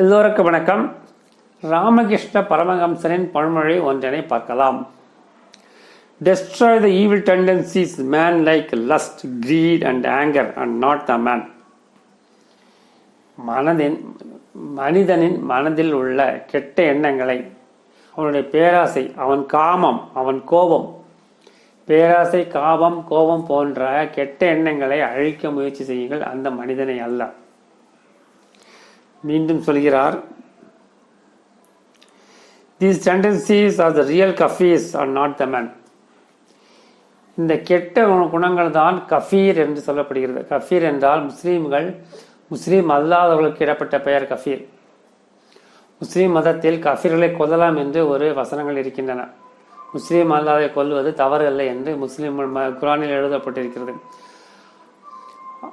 எல்லோருக்கும் வணக்கம். ராமகிருஷ்ண பரமஹம்சனின் பழமொழி ஒன்றினை பார்க்கலாம். Destroy the evil tendencies man like lust greed and anger and not the man மனதின் மனிதனின் மனதில் உள்ள கெட்ட எண்ணங்களை அவனுடைய பேராசை அவன் காமம் அவன் கோபம். பேராசை காபம் கோபம் போன்ற கெட்ட எண்ணங்களை அழிக்க முயற்சி செய்யுங்கள் அந்த மனிதனை அல்ல. மீண்டும் சொல்கிறார். These tendencies are the real causes are not the man இந்த கெட்ட குண- குணங்கள் தான் கஃபீர் என்று சொல்லப்படுகிறது. கஃபீர் என்றால் முஸ்லீம்கள் முஸ்லீம் அல்லாதவர்களுக்கு இடப்பட்ட பெயர் கஃபீர். முஸ்லீம் மதத்தில் கஃபீர்களை கொல்லலாம் என்று ஒரு வசனங்கள் இருக்கின்றன. முஸ்லீம் அல்லாதை கொல்வது தவறு அல்ல என்று முஸ்லீம் ம- குரானில் எழுதப்பட்டிருக்கிறது.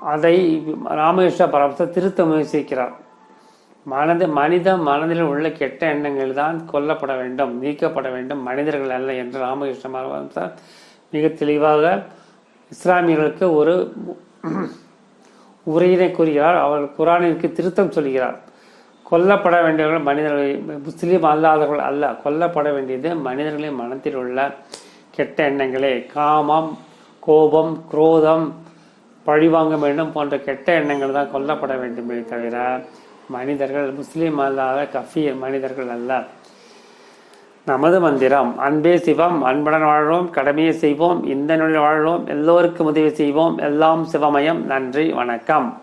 அதை ராமகிருஷ்ண பரமசர் திருத்த முயற்சிக்கிறார். மனது மனித மனதில் உள்ள கெட்ட எண்ணங்கள் தான் கொல்லப்பட வேண்டும் நீக்கப்பட வேண்டும். மனிதர்கள் அல்ல என்று ராமகிருஷ்ண பரமஹம்சர் மிக தெளிவாக இஸ்லாமியர்களுக்கு ஒரு உரையினை கூறுகிறார். அவர் குரானிற்கு திருத்தம் சொல்கிறார். கொல்லப்பட வேண்டியவர்கள் மனிதர்கள் முஸ்லீம் அல்லாதவர்கள் அல்ல. கொல்லப்பட வேண்டியது மனிதர்களின் மனத்தில் உள்ள கெட்ட எண்ணங்களே. காமம் கோபம் குரோதம் பழிவாங்க வேண்டும் போன்ற கெட்ட எண்ணங்கள் தான் கொல்லப்பட வேண்டுமே. தவிர மனிதர்கள் முஸ்லீம் அல்லாத கஃபீர் மனிதர்கள் அல்ல. நமது மந்திரம் அன்பே சிவம் அன்புடன் வாழ்வோம் கடமையை செய்வோம் இந்த நொழில் வாழ்வோம் எல்லோருக்கும் உதவி செய்வோம் எல்லாம் சிவமயம். நன்றி வணக்கம்.